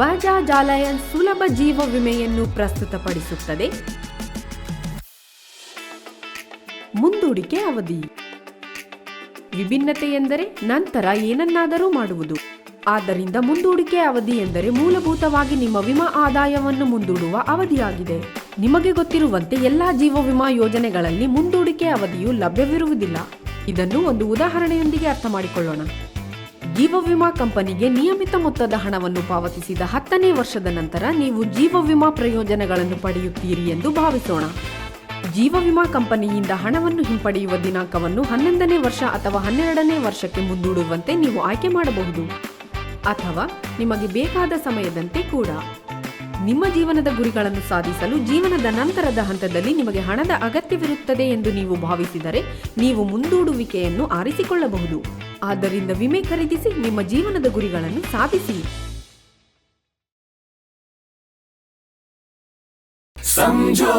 Bajaj alliance ಸುಲಭ ಜೀವ ವಿಮೆಯನ್ನು ಪ್ರಸ್ತುತಪಡಿಸುತ್ತದೆ. ಮುಂದೂಡಿಕೆ ಅವಧಿ. ವಿಭಿನ್ನತೆ ಎಂದರೆ ನಂತರ ಏನನ್ನಾದರೂ ಮಾಡುವುದು. ಆದ್ದರಿಂದ ಮುಂದೂಡಿಕೆ ಅವಧಿ ಎಂದರೆ ಮೂಲಭೂತವಾಗಿ ನಿಮ್ಮ ವಿಮಾ ಆದಾಯವನ್ನು ಮುಂದೂಡುವ ಅವಧಿಯಾಗಿದೆ. ನಿಮಗೆ ಗೊತ್ತಿರುವಂತೆ ಎಲ್ಲಾ ಜೀವ ವಿಮಾ ಯೋಜನೆಗಳಲ್ಲಿ ಮುಂದೂಡಿಕೆ ಅವಧಿಯು ಲಭ್ಯವಿರುವುದಿಲ್ಲ. ಇದನ್ನು ಒಂದು ಉದಾಹರಣೆಯೊಂದಿಗೆ ಅರ್ಥ ಮಾಡಿಕೊಳ್ಳೋಣ ಜೀವ ವಿಮಾ ಕಂಪನಿಗೆ ನಿಯಮಿತ ಮೊತ್ತದ ಹಣವನ್ನು ಪಾವತಿಸಿದ ಹತ್ತನೇ ವರ್ಷದ ನಂತರ ನೀವು ಜೀವ ವಿಮಾ ಪ್ರಯೋಜನಗಳನ್ನು ಪಡೆಯುತ್ತೀರಿ ಎಂದು ಭಾವಿಸೋಣ. ಜೀವ ವಿಮಾ ಕಂಪನಿಯಿಂದ ಹಣವನ್ನು ಹಿಂಪಡೆಯುವ ದಿನಾಂಕವನ್ನು ಹನ್ನೊಂದನೇ ವರ್ಷ ಅಥವಾ ಹನ್ನೆರಡನೇ ವರ್ಷಕ್ಕೆ ಮುಂದೂಡುವಂತೆ ನೀವು ಆಯ್ಕೆ ಮಾಡಬಹುದು. ಅಥವಾ ನಿಮಗೆ ಬೇಕಾದ ಸಮಯದಂತೆ ಕೂಡ. ನಿಮ್ಮ ಜೀವನದ ಗುರಿಗಳನ್ನು ಸಾಧಿಸಲು ಜೀವನದ ನಂತರದ ಹಂತದಲ್ಲಿ ನಿಮಗೆ ಹಣದ ಅಗತ್ಯವಿರುತ್ತದೆ ಎಂದು ನೀವು ಭಾವಿಸಿದರೆ ನೀವು ಮುಂದೂಡುವಿಕೆಯನ್ನು ಆರಿಸಿಕೊಳ್ಳಬಹುದು. ಆದ್ದರಿಂದ ವಿಮೆ ಖರೀದಿಸಿ ನಿಮ್ಮ ಜೀವನದ ಗುರಿಗಳನ್ನು ಸಾಧಿಸಿ. ಸಂಜೋ